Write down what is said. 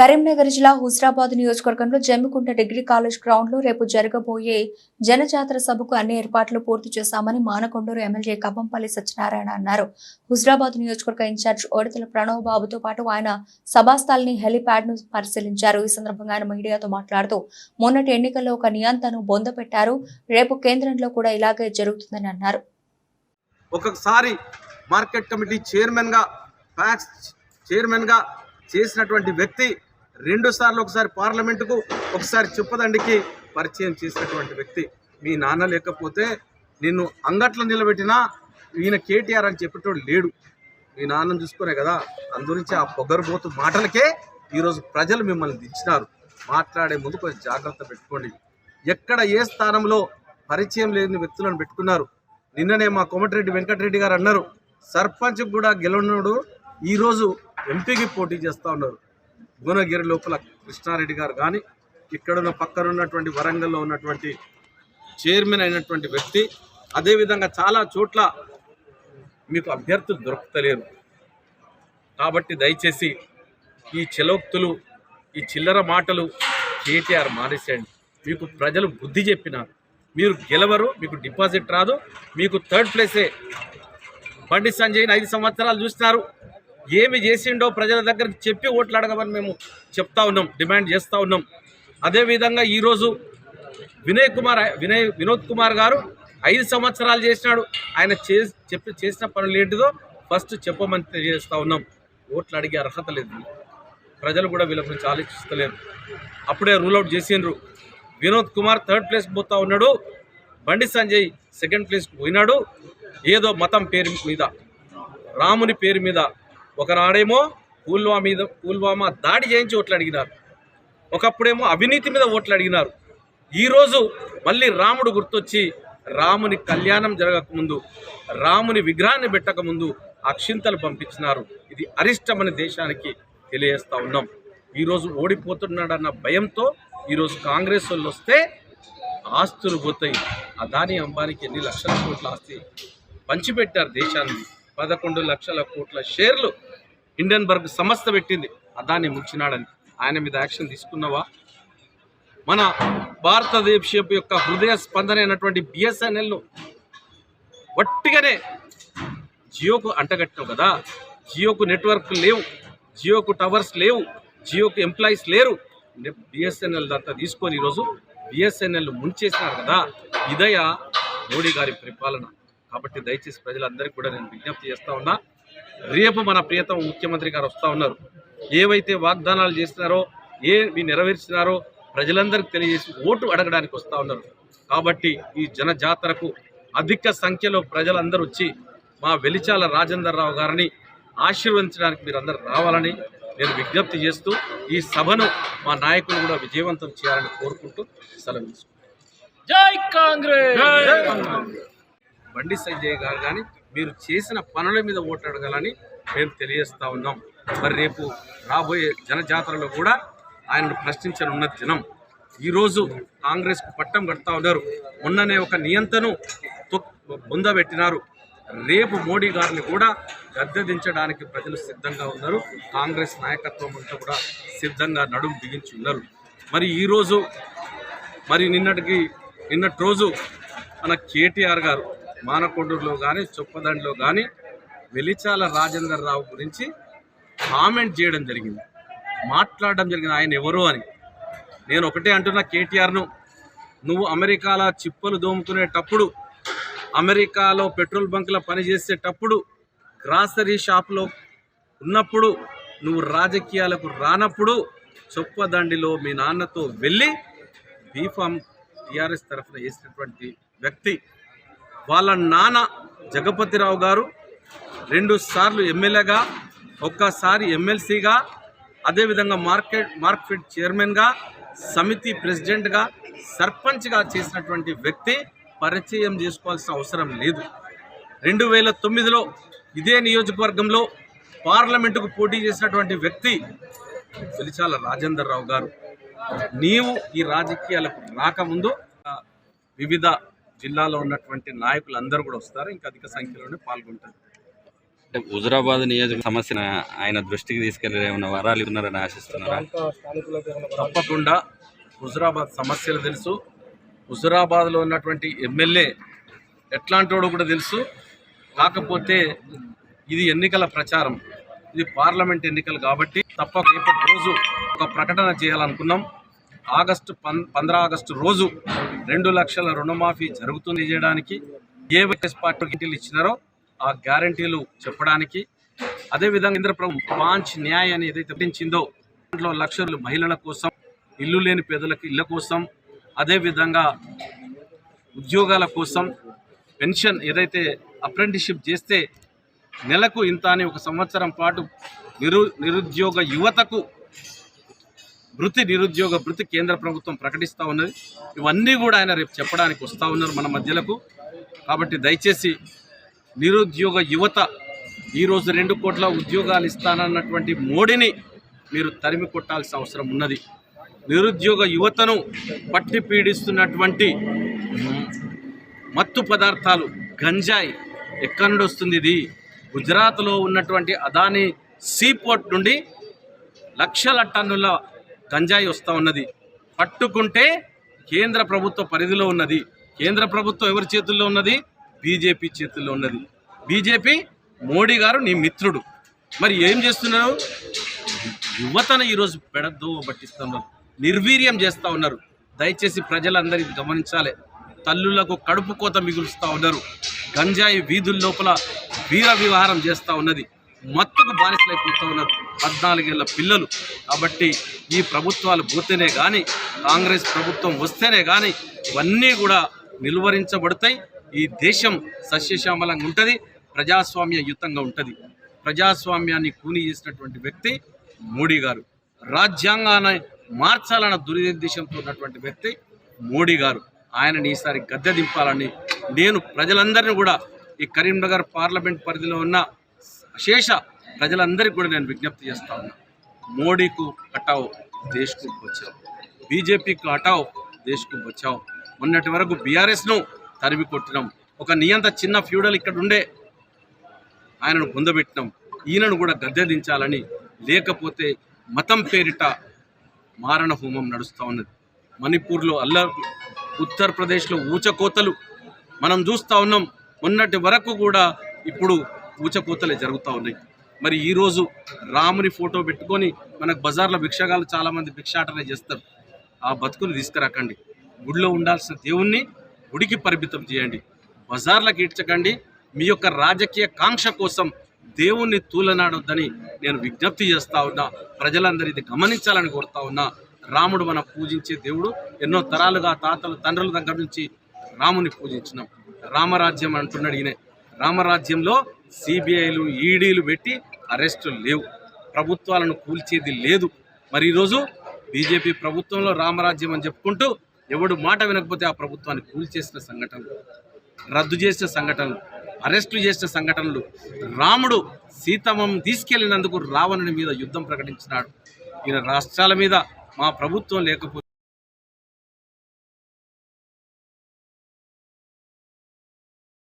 కరీంనగర్ జిల్లా హుజరాబాద్ నియోజకవర్గంలో Jammikunta degree college గ్రౌండ్లో రేపు జరగబోయే జనజాతర సభకు అన్ని ఏర్పాట్లు పూర్తి చేశామని మానకొండూరు ఎమ్మెల్యే కబంపల్లి సత్యనారాయణ అన్నారు. హుజరాబాద్ నియోజకవర్గ ఇన్ఛార్జ్ ఓడితల ప్రణవ్ బాబుతో పాటు ఆయన సభాస్థలని హెలిప్యాడ్ను పరిశీలించారు. ఈ సందర్భంగా ఆయన మీడియాతో మాట్లాడుతూ మొన్నటి ఎన్నికల్లో ఒక నియంతను బొందపెట్టారు. రేపు కేంద్రంలో కూడా ఇలాగే జరుగుతుందని అన్నారు. మార్కెట్ కమిటీ చైర్మన్గా ప్యాక్స్ చైర్మన్గా చేసినటువంటి వ్యక్తి రెండు సార్లు ఒకసారి పార్లమెంటుకు ఒకసారి చెప్పదండికి పరిచయం చేసినటువంటి వ్యక్తి మీ నాన్న లేకపోతే నిన్ను అంగట్లో నిలబెట్టినా ఈయన కేటీఆర్ అని చెప్పేటోడు లేడు. మీ నాన్నను చూసుకునే కదా అందురించి ఆ పొగరుబోతు మాటలకే ఈరోజు ప్రజలు మిమ్మల్ని దించినారు. మాట్లాడే ముందు కొంచెం జాగ్రత్త పెట్టుకోండి. ఎక్కడ ఏ స్థానంలో పరిచయం లేని వ్యక్తులను పెట్టుకున్నారు? నిన్ననే మా కోమటిరెడ్డి వెంకటరెడ్డి గారు అన్నారు సర్పంచ్ కూడా గెలవనుడు ఈరోజు ఎంపీకి పోటీ చేస్తూ ఉన్నారు. భువనగిరి లోపల కృష్ణారెడ్డి గారు కానీ ఇక్కడున్న పక్కన ఉన్నటువంటి వరంగల్లో ఉన్నటువంటి చైర్మన్ అయినటువంటి వ్యక్తి అదేవిధంగా చాలా చోట్ల మీకు అభ్యర్థులు దొరుకుతలేరు. కాబట్టి దయచేసి ఈ చెలోక్తులు ఈ చిల్లర మాటలు కేటీఆర్ మానేసేయండి మీకు ప్రజలు బుద్ధి చెప్పినారు మీరు గెలవరు మీకు డిపాజిట్ రాదు మీకు థర్డ్ ప్లేసే. బండి సంజయ్ని ఐదు సంవత్సరాలు చూస్తారు ఏమి చేసిండో ప్రజల దగ్గరికి చెప్పి ఓట్లు అడగమని మేము చెప్తా ఉన్నాం డిమాండ్ చేస్తూ ఉన్నాం. అదేవిధంగా ఈరోజు వినయ్ కుమార్ వినయ్ వినోద్ కుమార్ గారు ఐదు సంవత్సరాలు చేసినాడు. ఆయన చెప్పి చేసిన పనులు ఏంటిదో ఫస్ట్ చెప్పమని తెలియజేస్తూ ఉన్నాం. ఓట్లు అడిగే అర్హత లేదు. ప్రజలు కూడా వీళ్ళ గురించి ఆలోచిస్తలేరు. అప్పుడే రూల్ అవుట్ చేసిండ్రు. వినోద్ కుమార్ థర్డ్ ప్లేస్ పోతా ఉన్నాడు. బండి సంజయ్ సెకండ్ ప్లేస్కి పోయినాడు. ఏదో మతం పేరు మీద రాముని పేరు మీద ఒకనాడేమో పుల్వామా మీద పుల్వామా దాడి చేయించి ఓట్లు అడిగినారు. ఒకప్పుడేమో అవినీతి మీద ఓట్లు అడిగినారు. ఈరోజు మళ్ళీ రాముడు గుర్తొచ్చి రాముని కళ్యాణం జరగకముందు రాముని విగ్రహాన్ని పెట్టకముందు అక్షింతలు పంపించినారు. ఇది అరిష్టమని దేశానికి తెలియజేస్తూ ఉన్నాం. ఈరోజు ఓడిపోతున్నాడన్న భయంతో ఈరోజు కాంగ్రెస్ వాళ్ళు వస్తే ఆస్తులు పోతాయి. అదాని అంబానికి ఎన్ని లక్షల కోట్ల ఆస్తి పంచిపెట్టారు దేశాన్ని? పదకొండు లక్షల కోట్ల షేర్లు ఇండియన్ బర్గ్ సంస్థ పెట్టింది. అదాన్ని ముంచినాడని ఆయన మీద యాక్షన్ తీసుకున్నావా? మన భారతదేశం యొక్క హృదయ స్పందన అయినటువంటి బిఎస్ఎన్ఎల్ను వట్టిగానే జియోకు అంటగట్టావు కదా? జియోకు నెట్వర్క్ లేవు. జియోకు టవర్స్ లేవు. జియోకు ఎంప్లాయీస్ లేరు. బిఎస్ఎన్ఎల్ అంతా తీసుకొని ఈరోజు బిఎస్ఎన్ఎల్ ముంచేసినారు కదా? ఇదయ మోడీ గారి పరిపాలన. కాబట్టి దయచేసి ప్రజలందరికీ కూడా నేను విజ్ఞప్తి చేస్తా ఉన్నా. రేపు మన ప్రియతమ ముఖ్యమంత్రి గారు వస్తూ ఉన్నారు. ఏవైతే వాగ్దానాలు చేస్తున్నారో ఏవి నెరవేర్చినారో ప్రజలందరికీ తెలియజేసి ఓటు అడగడానికి వస్తూ ఉన్నారు. కాబట్టి ఈ జన జాతరకు అధిక సంఖ్యలో ప్రజలందరూ వచ్చి మా వెలిచాల రాజేందర్ రావు గారిని ఆశీర్వదించడానికి మీరందరూ రావాలని నేను విజ్ఞప్తి చేస్తూ ఈ సభను మా నాయకులు కూడా విజయవంతం చేయాలని కోరుకుంటూ సెలవు. జై కాంగ్రెస్! బండి సంజయ్ గారు కానీ మీరు చేసిన పనుల మీద ఓటు అడగాలని మేము తెలియజేస్తా ఉన్నాం. మరి రేపు రాబోయే జనజాతరలో కూడా ఆయనను ప్రశ్నించనున్న దినం. ఈరోజు కాంగ్రెస్కు పట్టం కడతా ఉన్నారు. మొన్ననే ఒక నియంతను తొక్- రేపు మోడీ గారిని కూడా గద్దె దించడానికి ప్రజలు సిద్ధంగా ఉన్నారు. కాంగ్రెస్ నాయకత్వం అంతా కూడా సిద్ధంగా నడుము బిగించి ఉన్నారు. మరి ఈరోజు మరి నిన్నటికి నిన్నటి రోజు మన కేటీఆర్ గారు మానకొండూరులో కానీ చొప్పదండిలో కానీ వెలిచాల రాజేందర్ రావు గురించి కామెంట్ చేయడం జరిగింది. మాట్లాడడం జరిగింది ఆయన ఎవరు అని. నేను ఒకటే అంటున్నా కేటీఆర్ను నువ్వు అమెరికాలో చిప్పలు దోముకునేటప్పుడు అమెరికాలో పెట్రోల్ బంకులో పనిచేసేటప్పుడు గ్రాసరీ షాప్లో ఉన్నప్పుడు నువ్వు రాజకీయాలకు రానప్పుడు చొప్పదండిలో మీ నాన్నతో వెళ్ళి బీఫామ్ టీఆర్ఎస్ తరఫున వేసినటువంటి వ్యక్తి వాళ్ళ నాన్న జగపతిరావు గారు రెండు సార్లు ఎమ్మెల్యేగా ఒక్కసారి ఎమ్మెల్సీగా అదేవిధంగా మార్కెట్ మార్కెట్ చైర్మన్గా సమితి ప్రెసిడెంట్గా సర్పంచ్గా చేసినటువంటి వ్యక్తి పరిచయం చేసుకోవాల్సిన అవసరం లేదు. రెండు వేల తొమ్మిదిలో ఇదే నియోజకవర్గంలో పార్లమెంటుకు పోటీ చేసినటువంటి వ్యక్తి పిలిచాల రాజేందర్ రావు గారు. నీవు ఈ రాజకీయాలకు రాకముందు వివిధ జిల్లాలో ఉన్నటువంటి నాయకులు అందరూ కూడా వస్తారు. ఇంకా అధిక సంఖ్యలోనే పాల్గొంటారు. అంటే హుజురాబాద్ నియోజక సమస్యను ఆయన దృష్టికి తీసుకెళ్ళి ఏమైనా వరాలు ఉన్నారని ఆశిస్తున్నారా? తప్పకుండా హుజురాబాద్ సమస్యలు తెలుసు. హుజురాబాద్లో ఉన్నటువంటి ఎమ్మెల్యే ఎట్లాంటి వాడు కూడా తెలుసు. కాకపోతే ఇది ఎన్నికల ప్రచారం. ఇది పార్లమెంట్ ఎన్నికలు కాబట్టి తప్ప రేపటి రోజు ఒక ప్రకటన చేయాలనుకున్నాం. ఆగస్టు పంద్ర ఆగస్టు రోజు రెండు లక్షల రుణమాఫీ జరుగుతుంది చేయడానికి ఏ వైఎస్ పార్టీ ఇచ్చినారో ఆ గ్యారంటీలు చెప్పడానికి. అదేవిధంగా కేంద్ర ప్రభుత్వం పాంచ్ న్యాయ్ అని ఏదైతే ప్రకటించిందో దాంట్లో లక్షలు మహిళల కోసం ఇల్లు లేని పేదలకు ఇళ్ళ కోసం అదేవిధంగా ఉద్యోగాల కోసం పెన్షన్ ఏదైతే అప్రెంటిషిప్ చేస్తే నెలకు ఇంత అని ఒక సంవత్సరం పాటు నిరు నిరుద్యోగ యువతకు వృత్తి నిరుద్యోగ వృత్తి కేంద్ర ప్రభుత్వం ప్రకటిస్తూ ఉన్నది. ఇవన్నీ కూడా ఆయన రేపు చెప్పడానికి వస్తూ ఉన్నారు మన మధ్యలకు. కాబట్టి దయచేసి నిరుద్యోగ యువత ఈరోజు రెండు కోట్ల ఉద్యోగాలు ఇస్తానన్నటువంటి మోడీని మీరు తరిమి కొట్టాల్సిన అవసరం ఉన్నది. నిరుద్యోగ యువతను పట్టి పీడిస్తున్నటువంటి మత్తు పదార్థాలు గంజాయి ఎక్కడి నుండి వస్తుంది ఇది? గుజరాత్లో ఉన్నటువంటి అదానీ సీపోర్ట్ నుండి లక్షల టన్నుల గంజాయి వస్తూ ఉన్నది. పట్టుకుంటే కేంద్ర ప్రభుత్వ పరిధిలో ఉన్నది. కేంద్ర ప్రభుత్వం ఎవరి చేతుల్లో ఉన్నది? బీజేపీ చేతుల్లో ఉన్నది. బీజేపీ మోడీ గారు నీ మిత్రుడు. మరి ఏం చేస్తున్నారు? యువతను ఈరోజు పెడద్దు పట్టిస్తున్నారు. నిర్వీర్యం చేస్తూ ఉన్నారు. దయచేసి ప్రజలందరూ ఇది గమనించాలి. తల్లులకు కడుపు కోత మిగులుస్తూ ఉన్నారు. గంజాయి వీధుల లోపల వీర విహారం చేస్తూ ఉన్నది. మత్తుకు బానిసలైపోతూ ఉన్నారు పద్నాలుగేళ్ళ పిల్లలు. కాబట్టి ఈ ప్రభుత్వాలు పోతేనే కానీ కాంగ్రెస్ ప్రభుత్వం వస్తేనే కానీ ఇవన్నీ కూడా నిలువరించబడతాయి. ఈ దేశం సస్యశ్యామలంగా ఉంటుంది ప్రజాస్వామ్యయుతంగా ఉంటుంది. ప్రజాస్వామ్యాన్ని కూని చేసినటువంటి వ్యక్తి మోడీ గారు. రాజ్యాంగాన్ని మార్చాలన్న దురుద్దేశంతో ఉన్నటువంటి వ్యక్తి మోడీ గారు. ఆయనని ఈసారి గద్దె దింపాలని నేను ప్రజలందరినీ కూడా ఈ కరీంనగర్ పార్లమెంట్ పరిధిలో ఉన్న శేష ప్రజలందరికీ కూడా నేను విజ్ఞప్తి చేస్తా ఉన్నా. మోడీకు హటావ్ దేశ్కు వచ్చావు బీజేపీకి హటావ్ దేశ్కు వచ్చావు మొన్నటి వరకు బీఆర్ఎస్ను తరిమి కొట్టినాం. ఒక నియంత చిన్న ఫ్యూడల్ ఇక్కడ ఉండే ఆయనను పొందబెట్టినాం ఈయనను కూడా గద్దె దించాలని లేకపోతే మతం పేరిట మారణ హోమం నడుస్తూ ఉన్నది. మణిపూర్లో అల్లర్ ఉత్తరప్రదేశ్లో ఊచకోతలు మనం చూస్తూ ఉన్నాం. మొన్నటి వరకు కూడా ఇప్పుడు ఊచకూతలే జరుగుతూ ఉన్నాయి. మరి ఈరోజు రాముని ఫోటో పెట్టుకొని మనకు బజార్లో భిక్షగాలు చాలామంది భిక్షాటనే చేస్తారు. ఆ బతుకుని తీసుకురాకండి. గుడిలో ఉండాల్సిన దేవుణ్ణి గుడికి పరిమితం చేయండి. బజార్లకు ఈడ్చకండి మీ యొక్క రాజకీయ కాంక్ష కోసం దేవుణ్ణి తూలనాడొద్దని నేను విజ్ఞప్తి చేస్తూ ఉన్నా. ప్రజలందరూ ఇది గమనించాలని కోరుతా ఉన్నా. రాముడు మనం పూజించే దేవుడు. ఎన్నో తరాలుగా తాతలు తండ్రుల దగ్గర నుంచి రాముని పూజించినాం. రామరాజ్యం అంటున్నాడు ఈయన. రామరాజ్యంలో సిబిఐలు ఈడీలు పెట్టి అరెస్టులు లేవు. ప్రభుత్వాలను కూల్చేది లేదు. మరి ఈరోజు బీజేపీ ప్రభుత్వంలో రామరాజ్యం అని చెప్పుకుంటూ ఎవడు మాట వినకపోతే ఆ ప్రభుత్వాన్ని కూల్చేసిన సంఘటనలు రద్దు చేసిన సంఘటనలు అరెస్టు చేసిన సంఘటనలు రాముడు సీతమ్మం తీసుకెళ్ళినందుకు రావణుని మీద యుద్ధం ప్రకటించినాడు. ఈయన రాష్ట్రాల మీద మా ప్రభుత్వం లేకపోతే